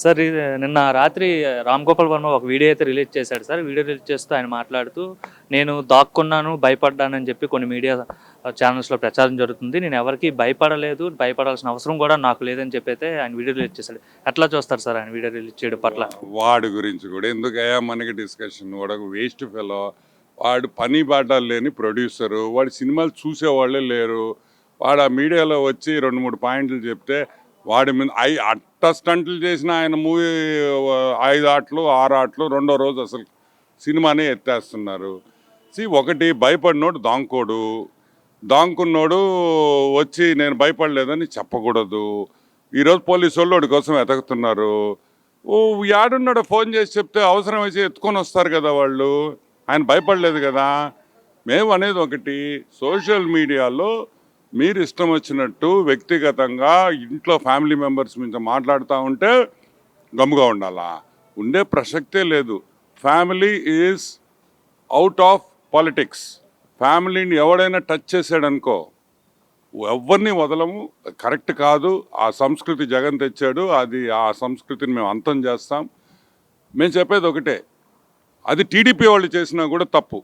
Sir ఇది నిన్న రాత్రి రామ్ గోపాల్ వర్మ ఒక వీడియో అయితే రిలీజ్ చేశాడు సార్. వీడియో రిలీజ్ చేస్తూ ఆయన మాట్లాడుతూ నేను దాక్కున్నాను భయపడ్డానని చెప్పి కొన్ని మీడియా ఛానల్స్లో ప్రచారం జరుగుతుంది. నేను ఎవరికి భయపడలేదు భయపడాల్సిన అవసరం కూడా నాకు లేదని చెప్పి అయితే ఆయన వీడియో రిలీజ్ చేశాడు. ఎట్లా చూస్తారు సార్ ఆయన వీడియో రిలీజ్ చేయడం పట్ల? వాడి గురించి కూడా ఎందుకయ్యా మనకి డిస్కషన్ వాడు వేస్ట్ ఫెలో వాడు పని బాటలు లేని ప్రొడ్యూసరు వాడి సినిమాలు చూసేవాళ్ళే లేరు. వాడు ఆ మీడియాలో వచ్చి రెండు మూడు పాయింట్లు చెప్తే వాడి మీద ఐ అట్ట స్టంట్లు చేసిన ఆయన మూవీ ఐదు ఆటలు ఆరు ఆటలు రెండో రోజు అసలు సినిమానే ఎత్తేస్తున్నారు. సి ఒకటి భయపడినోడు దాంకోడు. దాంకున్నోడు వచ్చి నేను భయపడలేదని చెప్పకూడదు. ఈరోజు పోలీసు వాళ్ళు వాడి కోసం ఎతకుతున్నారు ఓ యాడున్నాడో ఫోన్ చేసి చెప్తే అవసరం అయితే ఎత్తుకొని వస్తారు కదా వాళ్ళు. ఆయన భయపడలేదు కదా. మేము అనేది ఒకటి సోషల్ మీడియాలో మీరు ఇష్టం వచ్చినట్టు వ్యక్తిగతంగా ఇంట్లో ఫ్యామిలీ మెంబర్స్ మీద మాట్లాడుతూ ఉంటే గమ్ముగా ఉండాలా? ఉండే ప్రసక్తే లేదు. Family is out of politics. ఫ్యామిలీని ఎవడైనా టచ్ చేశాడనుకో ఎవరిని వదలము. కరెక్ట్ కాదు. ఆ సంస్కృతి జగన్ తెచ్చాడు. అది ఆ సంస్కృతిని మేము అంతం చేస్తాం. మేము చెప్పేది ఒకటే. అది టీడీపీ వాళ్ళు చేసినా కూడా తప్పు.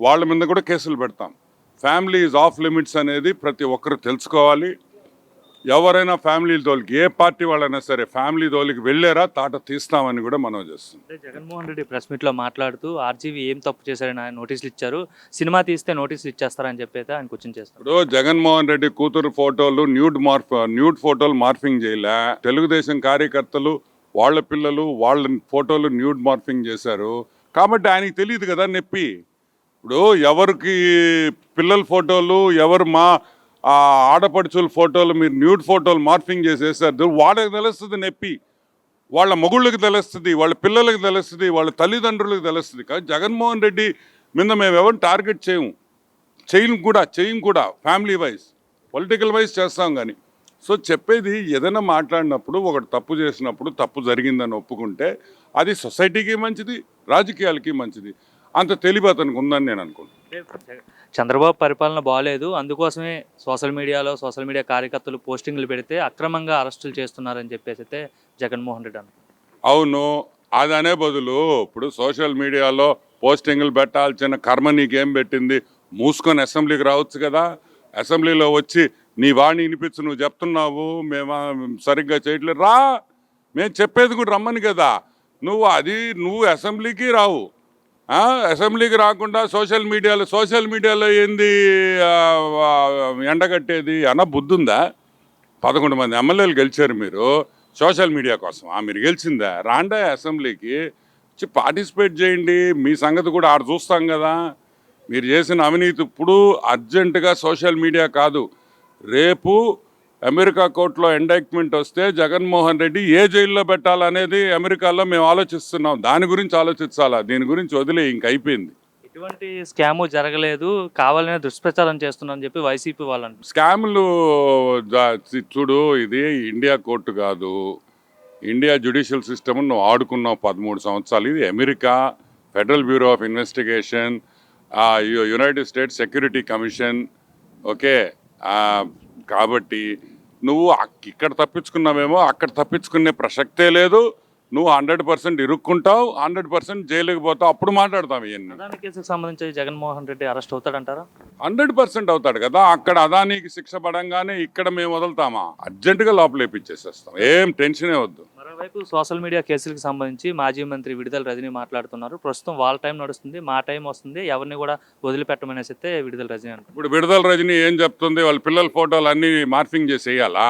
వాళ్ళ మీద కూడా కేసులు పెడతాం. ఫ్యామిలీ ఈజ్ ఆఫ్ లిమిట్స్ అనేది ప్రతి ఒక్కరు తెలుసుకోవాలి. ఎవరైనా ఫ్యామిలీ తోలికి ఏ పార్టీ వాళ్ళైనా సరే ఫ్యామిలీ తోలికి వెళ్ళారా తాట తీస్తామని కూడా మనం చేస్తున్నాం. అంటే జగన్మోహన్ రెడ్డి ప్రెస్ మీట్లో మాట్లాడుతూ ఆర్జీవీ ఏం తప్పు చేశారని ఆయన నోటీసులు ఇచ్చారు సినిమా తీస్తే నోటీసులు ఇచ్చేస్తారని చెప్పి అయితే ఆయన క్వశ్చన్ చేస్తారు. ఇప్పుడు జగన్మోహన్ రెడ్డి కూతురు ఫోటోలు న్యూడ్ మార్ఫ్ న్యూడ్ ఫోటోలు మార్ఫింగ్ చేయలే. తెలుగుదేశం కార్యకర్తలు వాళ్ళ పిల్లలు వాళ్ళ ఫోటోలు న్యూడ్ మార్ఫింగ్ చేశారు. కాబట్టి ఆయనకి తెలియదు కదా నొప్పి. ఇప్పుడు ఎవరికి పిల్లల ఫోటోలు ఎవరు మా ఆడపడుచుల ఫోటోలు మీరు న్యూడ్ ఫోటోలు మార్ఫింగ్ చేసేసారు వాళ్ళకి తెలుస్తుంది నొప్పి. వాళ్ళ మొగుళ్ళకి తెలుస్తుంది వాళ్ళ పిల్లలకి తెలుస్తుంది వాళ్ళ తల్లిదండ్రులకు తెలుస్తుంది. కానీ జగన్మోహన్ రెడ్డి మీద మేము ఎవరిని టార్గెట్ చేయము. చేయం కూడా చేయం కూడా ఫ్యామిలీ వైజ్. పొలిటికల్ వైజ్ చేస్తాం కానీ సో చెప్పేది ఏదైనా మాట్లాడినప్పుడు ఒకటి తప్పు చేసినప్పుడు తప్పు జరిగిందని ఒప్పుకుంటే అది సొసైటీకి మంచిది రాజకీయాలకి మంచిది. అంత తెలివి అతనికి ఉందని నేను అనుకుంటున్నాను. చంద్రబాబు పరిపాలన బాగాలేదు అందుకోసమే సోషల్ మీడియాలో సోషల్ మీడియా కార్యకర్తలు పోస్టింగ్లు పెడితే అక్రమంగా అరెస్టులు చేస్తున్నారని చెప్పేసి అయితే జగన్మోహన్ రెడ్డి అన్నారు. అవును. అది అనే బదులు ఇప్పుడు సోషల్ మీడియాలో పోస్టింగ్లు పెట్టాల్సిన కర్మ నీకేం పెట్టింది? మూసుకొని అసెంబ్లీకి రావచ్చు కదా. అసెంబ్లీలో వచ్చి నీ వాణి వినిపించు నువ్వు చెప్తున్నావు మేము సరిగ్గా చేయట్లేదు. రా! మేము చెప్పేది కూడా రమ్మని కదా. నువ్వు అది నువ్వు అసెంబ్లీకి రావు. అసెంబ్లీకి రాకుండా సోషల్ మీడియాలో సోషల్ మీడియాలో ఏంది ఎండగట్టేది అన్న బుద్ధి ఉందా పదకొండు మంది ఎమ్మెల్యేలు గెలిచారు మీరు. సోషల్ మీడియా కోసం ఆ మీరు గెలిచిందా? రాండా అసెంబ్లీకి? వచ్చి పార్టిసిపేట్ చేయండి. మీ సంగతి కూడా ఆడ చూస్తాం కదా. మీరు చేసిన అవినీతి ఇప్పుడు అర్జెంటుగా సోషల్ మీడియా కాదు. రేపు అమెరికా కోర్టులో ఎండైక్మెంట్ వస్తే జగన్మోహన్ రెడ్డి ఏ జైల్లో పెట్టాలనేది అమెరికాలో మేము ఆలోచిస్తున్నాం. దాని గురించి ఆలోచించాలా? దీని గురించి వదిలే ఇంక అయిపోయింది. ఎటువంటి స్కాము జరగలేదు. కావాలనే దుష్ప్రచారం చేస్తున్నారని చెప్పి వైసీపీ వాళ్ళు అంటున్నారు స్కామ్లు చూడు ఇది ఇండియా కోర్టు కాదు. ఇండియా జ్యుడిషియల్ సిస్టమ్ నువ్వు ఆడుకున్నావు పదమూడు సంవత్సరాలు. ఇది America federal bureau of investigation united states security commission okay? కాబట్టి నువ్వు ఇక్కడ తప్పించుకున్నావేమో అక్కడ తప్పించుకునే ప్రసక్తే లేదు. నువ్వు హండ్రెడ్ పర్సెంట్ ఇరుక్కుంటావు హండ్రెడ్ పర్సెంట్ జైలుకి పోతావు. అప్పుడు మాట్లాడతాం ఇవన్నీ అదాని కేసుకు సంబంధించి జగన్మోహన్ రెడ్డి అరెస్ట్ అవుతాడంటారా? హండ్రెడ్ పర్సెంట్ అవుతాడు కదా. అక్కడ అదానికి శిక్ష పడంగానే ఇక్కడ మేము వదులుతామా? అర్జెంటుగా లోపల వేపించేసేస్తాం. ఏం టెన్షనే వద్దు. మరోవైపు సోషల్ మీడియా కేసులకు సంబంధించి మాజీ మంత్రి విడుదల రజనీ మాట్లాడుతున్నారు. ప్రస్తుతం వాళ్ళ టైం నడుస్తుంది మా టైం వస్తుంది. ఎవరిని కూడా వదిలిపెట్టమనేసి అయితే విడుదల రజనీ అంటారు ఇప్పుడు విడుదల రజని ఏం చెప్తుంది? వాళ్ళ పిల్లల ఫోటోలు అన్నీ మార్ఫింగ్ చేసి వేయాలా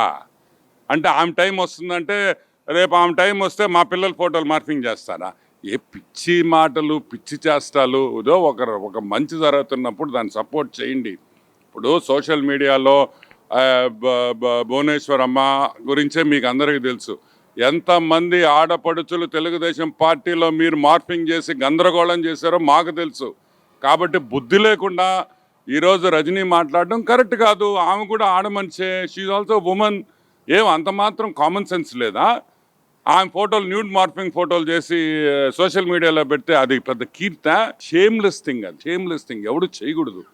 అంటే ఆమె టైం వస్తుందంటే రేపు ఆమె టైం వస్తే మా పిల్లల ఫోటోలు మార్ఫింగ్ చేస్తారా? ఏ పిచ్చి మాటలు పిచ్చి చేష్టాలు. ఏదో ఒక ఒక మంచి జరుగుతున్నప్పుడు దాన్ని సపోర్ట్ చేయండి. ఇప్పుడు సోషల్ మీడియాలో భువనేశ్వరమ్మ గురించే మీకు అందరికీ తెలుసు. ఎంతమంది ఆడపడుచులు తెలుగుదేశం పార్టీలో మీరు మార్ఫింగ్ చేసి గందరగోళం చేశారో మాకు తెలుసు. కాబట్టి బుద్ధి లేకుండా ఈరోజు రజనీ మాట్లాడడం కరెక్ట్ కాదు. ఆమె కూడా ఆడమనిషే షీఈ్ ఆల్సో ఉమెన్ ఏం అంత మాత్రం కామన్ సెన్స్ లేదా? ఆమె ఫోటోలు న్యూడ్ మార్ఫింగ్ ఫోటోలు చేసి సోషల్ మీడియాలో పెడితే అది పెద్ద కీర్త. షేమ్లెస్ థింగ్ అది. షేమ్లెస్ థింగ్ ఎవడు చేయకూడదు.